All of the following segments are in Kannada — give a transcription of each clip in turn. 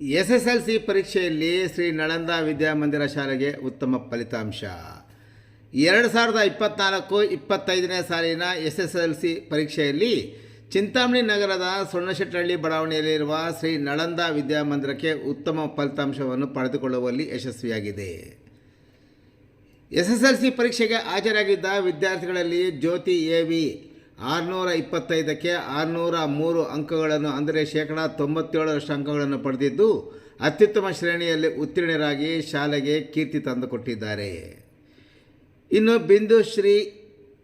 S S L C ಪರೀಕ್ಷೆಯಲ್ಲಿ ಶ್ರೀ ನಳಂದ ವಿದ್ಯಾಮಂದಿರ ಶಾಲೆಗೆ ಉತ್ತಮ ಫಲಿತಾಂಶ. ಎರಡು ಸಾವಿರದ ಇಪ್ಪತ್ತ್ನಾಲ್ಕು ಇಪ್ಪತ್ತೈದನೇ ಸಾಲಿನ ಎಸ್ ಎಸ್ ಎಲ್ ಸಿ ಪರೀಕ್ಷೆಯಲ್ಲಿ ಚಿಂತಾಮಣಿ ನಗರದ ಸೊಣ್ಣಶೆಟ್ಟಹಳ್ಳಿ ಬಡಾವಣೆಯಲ್ಲಿರುವ ಶ್ರೀ ನಳಂದ ವಿದ್ಯಾಮಂದಿರಕ್ಕೆ ಉತ್ತಮ ಫಲಿತಾಂಶವನ್ನು ಪಡೆದುಕೊಳ್ಳುವಲ್ಲಿ ಯಶಸ್ವಿಯಾಗಿದೆ. ಎಸ್ ಎಸ್ ಎಲ್ ಸಿ ಪರೀಕ್ಷೆಗೆ ಹಾಜರಾಗಿದ್ದ ವಿದ್ಯಾರ್ಥಿಗಳಲ್ಲಿ ಜ್ಯೋತಿ ಎ ವಿ ಆರುನೂರ ಇಪ್ಪತ್ತೈದಕ್ಕೆ ಆರುನೂರ ಮೂರು ಅಂಕಗಳನ್ನು ಅಂದರೆ ಶೇಕಡ ತೊಂಬತ್ತೇಳರಷ್ಟು ಅಂಕಗಳನ್ನು ಪಡೆದಿದ್ದು, ಅತ್ಯುತ್ತಮ ಶ್ರೇಣಿಯಲ್ಲಿ ಉತ್ತೀರ್ಣರಾಗಿ ಶಾಲೆಗೆ ಕೀರ್ತಿ ತಂದುಕೊಟ್ಟಿದ್ದಾರೆ. ಇನ್ನು ಬಿಂದು ಶ್ರೀ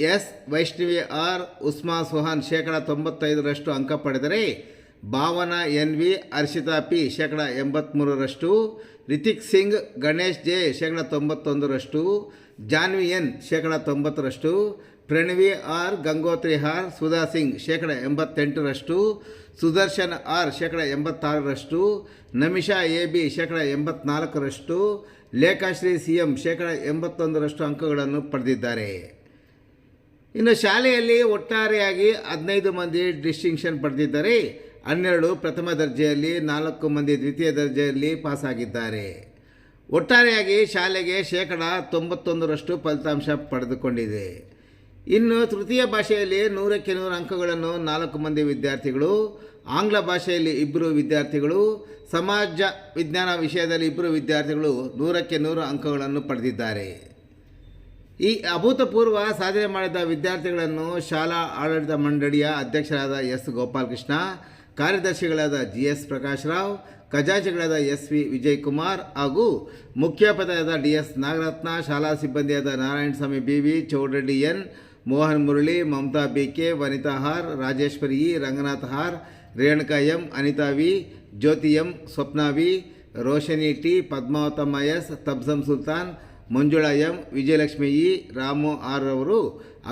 ಎಸ್. ವೈಷ್ಣವಿ ಆರ್. ಉಸ್ಮಾ ಸುಹಾನ್ ಶೇಕಡ ತೊಂಬತ್ತೈದರಷ್ಟು ಅಂಕ ಪಡೆದರೆ, Bhavana N. V. Harshita P. ಶೇಕಡ ಎಂಬತ್ತ್ಮೂರರಷ್ಟು ರಿತಿಕ್ ಸಿಂಗ್, ಗಣೇಶ್ ಜೆ. ಶೇಕಡ ತೊಂಬತ್ತೊಂದರಷ್ಟು ಜಾನ್ವಿ ಎನ್. ಶೇಕಡ ತೊಂಬತ್ತರಷ್ಟು ಪ್ರಣವಿ ಆರ್, ಗಂಗೋತ್ರಿ ಆರ್, ಸುಧಾ ಸಿಂಗ್ ಶೇಕಡ ಎಂಬತ್ತೆಂಟರಷ್ಟು, ಸುದರ್ಶನ್ ಆರ್ ಶೇಕಡ ಎಂಬತ್ತಾರರಷ್ಟು, ನಮಿಷಾ ಎ ಬಿ ಶೇಕಡ ಎಂಬತ್ನಾಲ್ಕರಷ್ಟು ಲೇಖಾಶ್ರೀ ಸಿ ಎಂ ಶೇಕಡ ಎಂಬತ್ತೊಂದರಷ್ಟು ಅಂಕಗಳನ್ನು ಪಡೆದಿದ್ದಾರೆ. ಇನ್ನು ಶಾಲೆಯಲ್ಲಿ ಒಟ್ಟಾರೆಯಾಗಿ ಹದಿನೈದು ಮಂದಿ ಡಿಸ್ಟಿಂಕ್ಷನ್ ಪಡೆದಿದ್ದಾರೆ. ಹನ್ನೆರಡು ಪ್ರಥಮ ದರ್ಜೆಯಲ್ಲಿ, ನಾಲ್ಕು ಮಂದಿ ದ್ವಿತೀಯ ದರ್ಜೆಯಲ್ಲಿ ಪಾಸಾಗಿದ್ದಾರೆ. ಒಟ್ಟಾರೆಯಾಗಿ ಶಾಲೆಗೆ ಶೇಕಡ ತೊಂಬತ್ತೊಂದರಷ್ಟು ಫಲಿತಾಂಶ ಪಡೆದುಕೊಂಡಿದೆ. ಇನ್ನು ತೃತೀಯ ಭಾಷೆಯಲ್ಲಿ ನೂರಕ್ಕೆ ನೂರು ಅಂಕಗಳನ್ನು ನಾಲ್ಕು ಮಂದಿ ವಿದ್ಯಾರ್ಥಿಗಳು, ಆಂಗ್ಲ ಭಾಷೆಯಲ್ಲಿ ಇಬ್ಬರು ವಿದ್ಯಾರ್ಥಿಗಳು, ಸಮಾಜ ವಿಜ್ಞಾನ ವಿಷಯದಲ್ಲಿ ಇಬ್ಬರು ವಿದ್ಯಾರ್ಥಿಗಳು ನೂರಕ್ಕೆ ನೂರು ಅಂಕಗಳನ್ನು ಪಡೆದಿದ್ದಾರೆ. ಈ ಅಭೂತಪೂರ್ವ ಸಾಧನೆ ಮಾಡಿದ ವಿದ್ಯಾರ್ಥಿಗಳನ್ನು ಶಾಲಾ ಆಡಳಿತ ಮಂಡಳಿಯ ಅಧ್ಯಕ್ಷರಾದ ಎಸ್ ಗೋಪಾಲಕೃಷ್ಣ, ಕಾರ್ಯದರ್ಶಿಗಳಾದ ಜಿ ಎಸ್ ಪ್ರಕಾಶ್ ರಾವ್ ಖಜಾಂಚಿಗಳಾದ ಎಸ್ ವಿ ವಿಜಯಕುಮಾರ್ ಹಾಗೂ ಮುಖ್ಯೋಪಾಧ್ಯಾಯರಾದ ಡಿ ಎಸ್ ನಾಗರತ್ನ, ಶಾಲಾ ಸಿಬ್ಬಂದಿಯಾದ Narayanaswamy, B V Chowdareddy N Mohan Murali, Mamata B K, Vanita ಹಾರ್, ರಾಜೇಶ್ವರಿ ಇ ರಂಗನಾಥ್ ಹಾರ್, Renuka M, Anita V, Jyoti M, Swapna V Roshni T, Padmavathamma S Tabassum Sultan, Manjula M, Vijayalakshmi E, Ramu R ಅವರು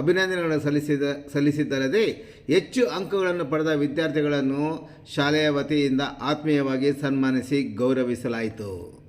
ಅಭಿನಂದನೆಗಳನ್ನು ಸಲ್ಲಿಸಿದ, ಸಲ್ಲಿಸಿದ್ದಲ್ಲದೆ ಹೆಚ್ಚು ಅಂಕಗಳನ್ನು ಪಡೆದ ವಿದ್ಯಾರ್ಥಿಗಳನ್ನು ಶಾಲೆಯ ವತಿಯಿಂದ ಆತ್ಮೀಯವಾಗಿ ಸನ್ಮಾನಿಸಿ ಗೌರವಿಸಲಾಯಿತು.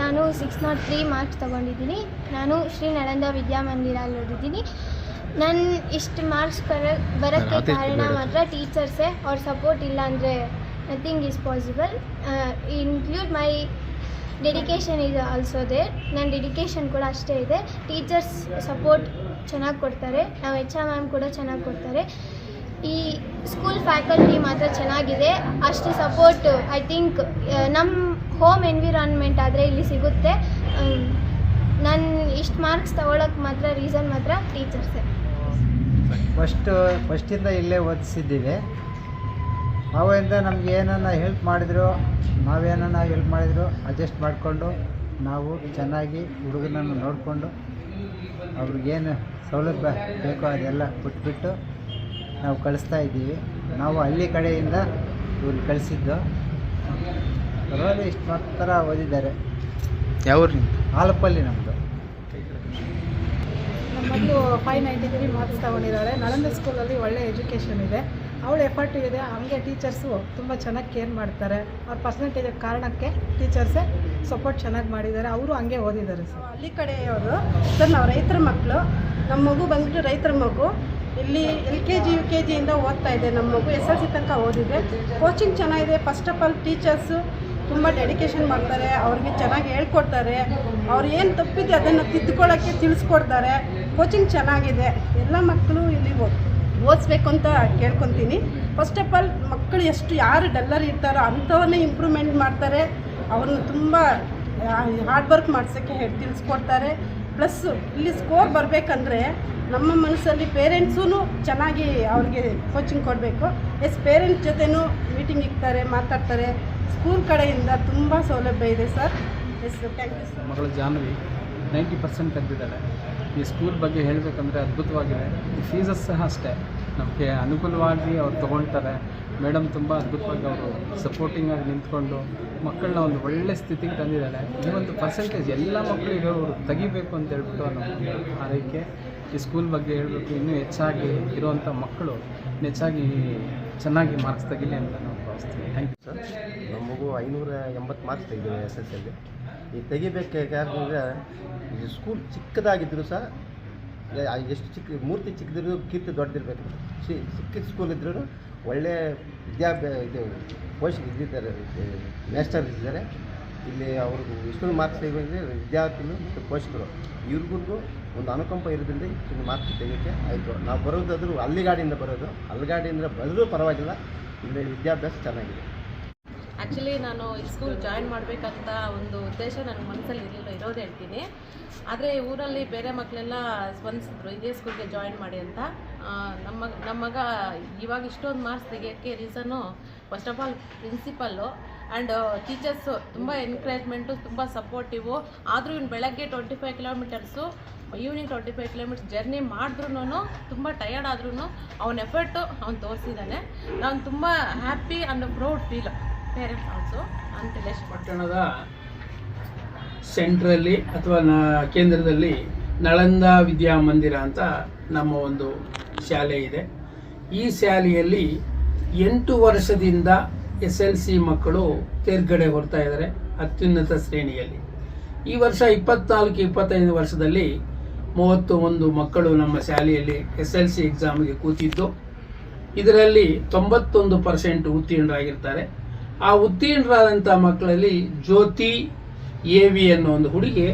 ನಾನು ಸಿಕ್ಸ್ ನಾಟ್ ತ್ರೀ ಮಾರ್ಕ್ಸ್ ತೊಗೊಂಡಿದ್ದೀನಿ. ನಾನು ಶ್ರೀ ನಳಂದ ವಿದ್ಯಾಮಂದಿರಲ್ಲಿ ಓದಿದ್ದೀನಿ. ನನ್ನ ಇಷ್ಟು ಮಾರ್ಕ್ಸ್ ಬರ ಬರೋಕ್ಕೆ ಕಾರಣ ಮಾತ್ರ ಟೀಚರ್ಸೇ. ಅವ್ರ ಸಪೋರ್ಟ್ ಇಲ್ಲ ಅಂದರೆ nothing is possible include my dedication is also they ನನ್ನ ಡೆಡಿಕೇಶನ್ ಕೂಡ ಅಷ್ಟೇ ಇದೆ. ಟೀಚರ್ಸ್ ಸಪೋರ್ಟ್ ಚೆನ್ನಾಗಿ ಕೊಡ್ತಾರೆ. ನಾವು ಎಚ್ ಆರ್ ಮ್ಯಾಮ್ ಕೂಡ ಚೆನ್ನಾಗಿ ಕೊಡ್ತಾರೆ. ಈ ಸ್ಕೂಲ್ ಫ್ಯಾಕಲ್ಟಿ ಮಾತ್ರ ಚೆನ್ನಾಗಿದೆ. ಅಷ್ಟು ಸಪೋರ್ಟ್ ಐ ಥಿಂಕ್ ನಮ್ಮ ಹೋಮ್ ಎನ್ವಿರಾನ್ಮೆಂಟ್ ಆದರೆ ಇಲ್ಲಿ ಸಿಗುತ್ತೆ. ನಾನು ಇಷ್ಟು ಮಾರ್ಕ್ಸ್ ತಗೊಳಕ್ಕೆ ಮಾತ್ರ ರೀಸನ್ ಮಾತ್ರ ಟೀಚರ್ಸೇ ಫಸ್ಟು ಫಸ್ಟಿಂದ ಇಲ್ಲೇ ಓದಿಸಿದ್ದೀವಿ. ಅವರಿಂದ ನಮ್ಗೆ ಏನನ್ನ ಹೆಲ್ಪ್ ಮಾಡಿದ್ರು ನಾವೇನನ್ನ ಹೆಲ್ಪ್ ಮಾಡಿದ್ರು ಅಡ್ಜಸ್ಟ್ ಮಾಡಿಕೊಂಡು ನಾವು ಚೆನ್ನಾಗಿ ಹುಡುಗನನ್ನು ನೋಡಿಕೊಂಡು ಅವ್ರಿಗೇನು ಸೌಲಭ್ಯ ಬೇಕೋ ಅದೆಲ್ಲ ಕೊಟ್ಬಿಟ್ಟು ನಾವು ಕಳಿಸ್ತಾ ಇದ್ದೀವಿ. ನಾವು ಹಳ್ಳಿ ಕಡೆಯಿಂದ ಇವ್ರಿಗೆ ಕಳಿಸಿದ್ದು. ಪರವಾಗಿಲ್ಲ ಇಷ್ಟು ಮಾತ್ರ ಓದಿದ್ದಾರೆ. ಯಾವ ಆಲಪ್ಪಲ್ಲಿ ನಮ್ಮದು ನಮ್ಮ ಮಗಳು ಫೈವ್ ನೈಂಟಿ ತ್ರೀ ಮಾರ್ಕ್ಸ್ ತೊಗೊಂಡಿದ್ದಾಳೆ ನಳಂದ ಸ್ಕೂಲಲ್ಲಿ ಒಳ್ಳೆ ಎಜುಕೇಷನ್ ಇದೆ. ಅವಳ ಎಫರ್ಟ್ ಇದೆ. ಹಂಗೆ ಟೀಚರ್ಸು ತುಂಬ ಚೆನ್ನಾಗಿ ಕೇರ್ ಮಾಡ್ತಾರೆ. ಅವ್ರ ಪರ್ಸೆಂಟೇಜ್ ಕಾರಣಕ್ಕೆ ಟೀಚರ್ಸೇ ಸಪೋರ್ಟ್ ಚೆನ್ನಾಗಿ ಮಾಡಿದ್ದಾರೆ. ಅವರು ಹಂಗೆ ಓದಿದ್ದಾರೆ ಸರ್. ಹಳ್ಳಿ ಕಡೆಯವರು ಸರ್ ನಾವು ರೈತರ ಮಕ್ಕಳು ನಮ್ಮ ಮಗು ಬಂದ್ಬಿಟ್ಟು ರೈತರ ಮಗು. ಇಲ್ಲಿ L K G U K ಜಿಯಿಂದ ಓದ್ತಾ ಇದೆ. ನಮ್ಮ ಮಗು ಎಸ್ ಎಲ್ ಸಿ ತನಕ ಓದಿದೆ. ಕೋಚಿಂಗ್ ಚೆನ್ನಾಗಿದೆ. ಫಸ್ಟ್ ಆಫ್ ಆಲ್ ಟೀಚರ್ಸು ತುಂಬ ಡೆಡಿಕೇಶನ್ ಮಾಡ್ತಾರೆ, ಅವ್ರಿಗೆ ಚೆನ್ನಾಗಿ ಹೇಳ್ಕೊಡ್ತಾರೆ. ಅವ್ರು ಏನು ತಪ್ಪಿದೆ ಅದನ್ನು ತಿದ್ದುಕೊಳ್ಳೋಕ್ಕೆ ತಿಳಿಸ್ಕೊಡ್ತಾರೆ. ಕೋಚಿಂಗ್ ಚೆನ್ನಾಗಿದೆ. ಎಲ್ಲ ಮಕ್ಕಳು ಇಲ್ಲಿ ಓದ್ ಓದಿಸ್ಬೇಕು ಅಂತ ಕೇಳ್ಕೊತೀನಿ. ಫಸ್ಟ್ ಆಫ್ ಆಲ್ ಮಕ್ಕಳು ಎಷ್ಟು ಯಾರು ಡಲ್ಲರ್ ಇರ್ತಾರೋ ಅಂಥವನ್ನೇ ಇಂಪ್ರೂವ್ಮೆಂಟ್ ಮಾಡ್ತಾರೆ. ಅವ್ರನ್ನ ತುಂಬ ಹಾರ್ಡ್ ವರ್ಕ್ ಮಾಡಿಸೋಕ್ಕೆ ಹೇಳಿ, ತಿಳಿಸ್ಕೊಡ್ತಾರೆ. ಪ್ಲಸ್ ಇಲ್ಲಿ ಸ್ಕೋರ್ ಬರಬೇಕಂದ್ರೆ ನಮ್ಮ ಮನಸ್ಸಲ್ಲಿ ಪೇರೆಂಟ್ಸೂ ಚೆನ್ನಾಗಿ ಅವ್ರಿಗೆ ಕೋಚಿಂಗ್ ಕೊಡಬೇಕು. ಎಸ್ ಪೇರೆಂಟ್ಸ್ ಜೊತೆನೂ ಮೀಟಿಂಗ್ ಇಕ್ತಾರೆ, ಮಾತಾಡ್ತಾರೆ. ಸ್ಕೂಲ್ ಕಡೆಯಿಂದ ತುಂಬ ಸೌಲಭ್ಯ ಇದೆ, ಸರ್. ಎಸ್ ಮಗಳು ಜಾನ್ವಿ ನೈಂಟಿ ಪರ್ಸೆಂಟ್ ತೆಗೆದಿದ್ದಾಳೆ. ಈ ಸ್ಕೂಲ್ ಬಗ್ಗೆ ಹೇಳಬೇಕಂದ್ರೆ ಅದ್ಭುತವಾಗಿದೆ. ಈ ಫೀಸಸ್ ಸಹ ಅಷ್ಟೇ. ನಮಗೆ ಅನುಕೂಲವಾಗಿ ಅವ್ರು ತೊಗೊಳ್ತಾರೆ. ಮೇಡಮ್ ತುಂಬ ಅದ್ಭುತವಾಗಿ ಅವರು ಸಪೋರ್ಟಿಂಗ್ ಆಗಿ ನಿಂತ್ಕೊಂಡು ಮಕ್ಕಳನ್ನ ಒಂದು ಒಳ್ಳೆ ಸ್ಥಿತಿಗೆ ತಂದಿದ್ದಾಳೆ ಈ ಒಂದು ಪರ್ಸೆಂಟೇಜ್ ಎಲ್ಲ ಮಕ್ಕಳಿಗೆ ಅವರು ತೆಗಿಬೇಕು ಅಂತ ಹೇಳ್ಬಿಟ್ಟು ಅನ್ನೋ ಆರೈಕೆ ಈ ಸ್ಕೂಲ್ ಬಗ್ಗೆ ಹೇಳಬೇಕು. ಇನ್ನೂ ಹೆಚ್ಚಾಗಿ ಇರುವಂಥ ಮಕ್ಕಳು ಹೆಚ್ಚಾಗಿ ಚೆನ್ನಾಗಿ ಮಾರ್ಕ್ಸ್ ತೆಗಿಲಿ ಅಂತ ನಾವು ಭಾವಿಸ್ತೀವಿ. ಥ್ಯಾಂಕ್ ಯು ಸರ್ ನಮ್ಮ ಮಗು ಐನೂರ ಎಂಬತ್ತು ಮಾರ್ಕ್ಸ್ ತೆಗೆದಿದೆ ಎಸ್ ಎಸ್ ಎಲ್ಲಿ ಈಗ ತೆಗಿಬೇಕು ಯಾಕಂದರೆ ಈ ಸ್ಕೂಲ್ ಚಿಕ್ಕದಾಗಿದ್ದರೂ ಸಹ ಎಷ್ಟು ಚಿಕ್ಕ, ಮೂರ್ತಿ ಚಿಕ್ಕದಿದ್ರು ಕೀರ್ತಿ ದೊಡ್ಡದಿರಬೇಕು. ಚಿ ಚಿಕ್ಕ ಸ್ಕೂಲ್ ಇದ್ರೂ ಒಳ್ಳೆಯ ವಿದ್ಯಾಭ್ಯಾಸ ಇದು ಪೋಷಕ ಇದ್ದಿದ್ದಾರೆ ಮೇಸ್ಟರ್ ಇದ್ದಾರೆ ಇಲ್ಲಿ ಅವ್ರಿಗೂ ಇಷ್ಟೊಂದು ಮಾರ್ಕ್ಸ್ ತೆಗೆದ್ರೆ ವಿದ್ಯಾರ್ಥಿಗಳು ಮತ್ತು ಪೋಷಕರು ಇವ್ರಿಗೂ ಒಂದು ಅನುಕಂಪ ಇರೋದ್ರಿಂದ ಇಷ್ಟೊಂದು ಮಾರ್ಕ್ಸ್ ತೆಗಿಯೋಕ್ಕೆ ಆಯಿತು. ನಾವು ಬರೋದಾದರೂ ಹಳ್ಳಿಗಾಡಿಯಿಂದ ಬರೋದು ಅಲ್ಲಿಗಾಡಿಯಿಂದ ಬರೋದು ಪರವಾಗಿಲ್ಲ ಇಲ್ಲಿ ವಿದ್ಯಾಭ್ಯಾಸ ಚೆನ್ನಾಗಿದೆ. ಆ್ಯಕ್ಚುಲಿ ನಾನು ಈ ಸ್ಕೂಲ್ ಜಾಯಿನ್ ಮಾಡಬೇಕಂತ ಒಂದು ಉದ್ದೇಶ ನನ್ನ ಮನಸ್ಸಲ್ಲಿ ಇರಲಿಲ್ಲ, ಇರೋದು ಹೇಳ್ತೀನಿ. ಆದರೆ ಊರಲ್ಲಿ ಬೇರೆ ಮಕ್ಕಳೆಲ್ಲ ಸ್ಪಂದಿಸಿದ್ರು, ಇದೇ ಸ್ಕೂಲ್ಗೆ ಜಾಯಿನ್ ಮಾಡಿ ಅಂತ. ನಮ್ಮ ನಮ್ಮ ಮಗ ಇವಾಗ ಇಷ್ಟೊಂದು marks ತೆಗಿಯೋಕ್ಕೆ reason first of all principal and teachers ತುಂಬ ಎನ್ಕರೇಜ್ಮೆಂಟು ತುಂಬ ಸಪೋರ್ಟಿವು ಆದರೂ ಇವ್ನು ಬೆಳಗ್ಗೆ twenty five kilometres evening twenty five kilometres journey ಮಾಡಿದ್ರೂ ತುಂಬ ಟಯರ್ಡ್ ಆದ್ರೂ ಅವನ ಎಫರ್ಟು ಅವ್ನು ತೋರಿಸಿದ್ದಾನೆ ನಾನು ತುಂಬ happy and proud feel parents also ಅಂತ ಪಟ್ಟಣದ ಸೆಂಟ್ರಲ್ಲಿ ಅಥವಾ ಕೇಂದ್ರದಲ್ಲಿ ನಳಂದ ವಿದ್ಯಾಮಂದಿರ ಅಂತ ನಮ್ಮ ಒಂದು ಶಾಲೆ ಇದೆ. ಈ ಶಾಲೆಯಲ್ಲಿ ಎಂಟು ವರ್ಷದಿಂದ ಎಸ್ ಎಲ್ ಸಿ ಮಕ್ಕಳು ತೇರ್ಗಡೆ ಹೊರತಾ ಇದ್ದಾರೆ ಅತ್ಯುನ್ನತ ಶ್ರೇಣಿಯಲ್ಲಿ. ಈ ವರ್ಷ ಇಪ್ಪತ್ನಾಲ್ಕು, ಇಪ್ಪತ್ತೈದು ವರ್ಷದಲ್ಲಿ ಮೂವತ್ತು ಒಂದು ಮಕ್ಕಳು ನಮ್ಮ ಶಾಲೆಯಲ್ಲಿ ಎಸ್ ಎಲ್ ಸಿ ಎಕ್ಸಾಮ್ಗೆ ಕೂತಿದ್ದು. ಇದರಲ್ಲಿ ತೊಂಬತ್ತೊಂದು ಪರ್ಸೆಂಟ್ ಉತ್ತೀರ್ಣರಾಗಿರ್ತಾರೆ. ಆ ಉತ್ತೀರ್ಣರಾದಂಥ ಮಕ್ಕಳಲ್ಲಿ ಜ್ಯೋತಿ, ಎ ವಿ ಅನ್ನೋ ಒಂದು ಹುಡುಗಿ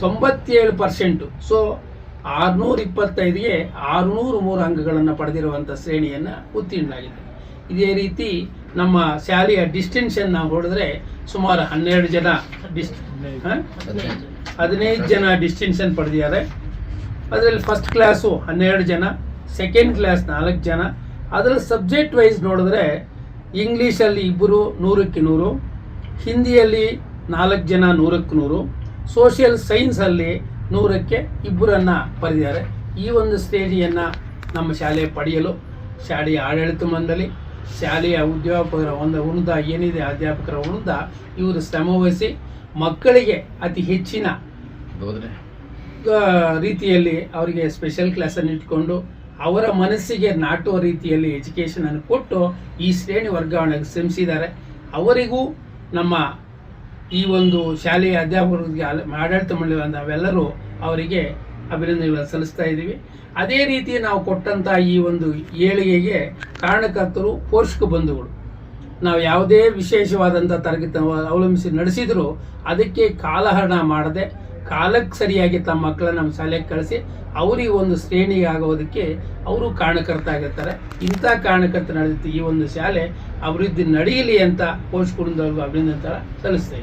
ತೊಂಬತ್ತೇಳು ಪರ್ಸೆಂಟು. ಸೊ, ಆರುನೂರ ಇಪ್ಪತ್ತೈದಿಗೆ ಆರುನೂರು ಮೂರು ಅಂಕಗಳನ್ನು ಪಡೆದಿರುವಂಥ ಶ್ರೇಣಿಯನ್ನು ಉತ್ತೀರ್ಣರಾಗಿದೆ ಇದೇ ರೀತಿ ನಮ್ಮ ಶಾಲೆಯ ಡಿಸ್ಟೆನ್ಸನ್ನು ನಾವು ಹೊಡೆದ್ರೆ ಸುಮಾರು ಹನ್ನೆರಡು ಜನ ಡಿಸ್? ಹದಿನೈದು ಜನ ಡಿಸ್ಟಿಂಕ್ಷನ್ ಪಡೆದಿದ್ದಾರೆ. ಅದರಲ್ಲಿ ಫಸ್ಟ್ ಕ್ಲಾಸು ಹನ್ನೆರಡು ಜನ ಸೆಕೆಂಡ್ ಕ್ಲಾಸ್ ನಾಲ್ಕು ಜನ. ಅದರಲ್ಲಿ ಸಬ್ಜೆಕ್ಟ್ ವೈಸ್ ನೋಡಿದ್ರೆ ಇಂಗ್ಲೀಷಲ್ಲಿ ಇಬ್ಬರು ನೂರಕ್ಕೆ ನೂರು, ಹಿಂದಿಯಲ್ಲಿ ನಾಲ್ಕು ಜನ ನೂರಕ್ಕೆ ನೂರು ಸೋಷಿಯಲ್ ಸೈನ್ಸಲ್ಲಿ ನೂರಕ್ಕೆ ಇಬ್ಬರನ್ನು ಪಡೆದಿದ್ದಾರೆ. ಈ ಒಂದು ಸ್ಟೇಜಿಯನ್ನು ನಮ್ಮ ಶಾಲೆ ಪಡೆಯಲು, ಶಾಲೆಯ ಆಡಳಿತ ಮಂಡಳಿ ಶಾಲೆಯ ಅಧ್ಯಾಪಕರ ಒಂದು ಉಣದ ಏನಿದೆ ಅಧ್ಯಾಪಕರ ಉಣದ ಇವರು ಶ್ರಮವಹಿಸಿ ಮಕ್ಕಳಿಗೆ ಅತಿ ಹೆಚ್ಚಿನ ರೀತಿಯಲ್ಲಿ ಅವರಿಗೆ ಸ್ಪೆಷಲ್ ಕ್ಲಾಸನ್ನು ಇಟ್ಕೊಂಡು ಅವರ ಮನಸ್ಸಿಗೆ ನಾಟುವ ರೀತಿಯಲ್ಲಿ ಎಜುಕೇಷನನ್ನು ಕೊಟ್ಟು ಈ ಶ್ರೇಣಿ ವರ್ಗಾವಣೆಗೆ ಶ್ರಮಿಸಿದ್ದಾರೆ. ಅವರಿಗೂ ನಮ್ಮ ಈ ಒಂದು ಶಾಲೆಯ ಅಧ್ಯಾಪಕರಿಗೆ ಆಡಳಿತ ಮಂಡಳಿ ನಾವೆಲ್ಲರೂ ಅವರಿಗೆ ಅಭಿನಂದನೆಗಳನ್ನು ಸಲ್ಲಿಸ್ತಾ ಇದ್ದೀವಿ. ಅದೇ ರೀತಿ ನಾವು ಕೊಟ್ಟಂಥ ಈ ಒಂದು ಏಳಿಗೆಗೆ ಕಾರಣಕರ್ತರು ಪೋಷಕ ಬಂಧುಗಳು. ನಾವು ಯಾವುದೇ ವಿಶೇಷವಾದಂಥ ತರಗತಿ ಅವಲಂಬಿಸಿ ನಡೆಸಿದರೂ ಅದಕ್ಕೆ ಕಾಲಹರಣ ಮಾಡದೆ ಕಾಲಕ್ಕೆ ಸರಿಯಾಗಿ ತಮ್ಮ ಮಕ್ಕಳನ್ನ ನಮ್ಮ ಶಾಲೆಗೆ ಕಳಿಸಿ ಅವರಿಗೆ ಒಂದು ಶ್ರೇಣಿ ಅವರು ಕಾರಣಕರ್ತಾಗಿರ್ತಾರೆ ಇಂಥ ಕಾರಣಕರ್ತ ನಡೆದಿತ್ತು ಈ ಒಂದು ಶಾಲೆ ಅಭಿವೃದ್ಧಿ ನಡೆಯಲಿ ಅಂತ ಪೋಷಕರಿಂದ ಅಭಿನಂದನೆ ಸಲ್ಲಿಸ್ತಾ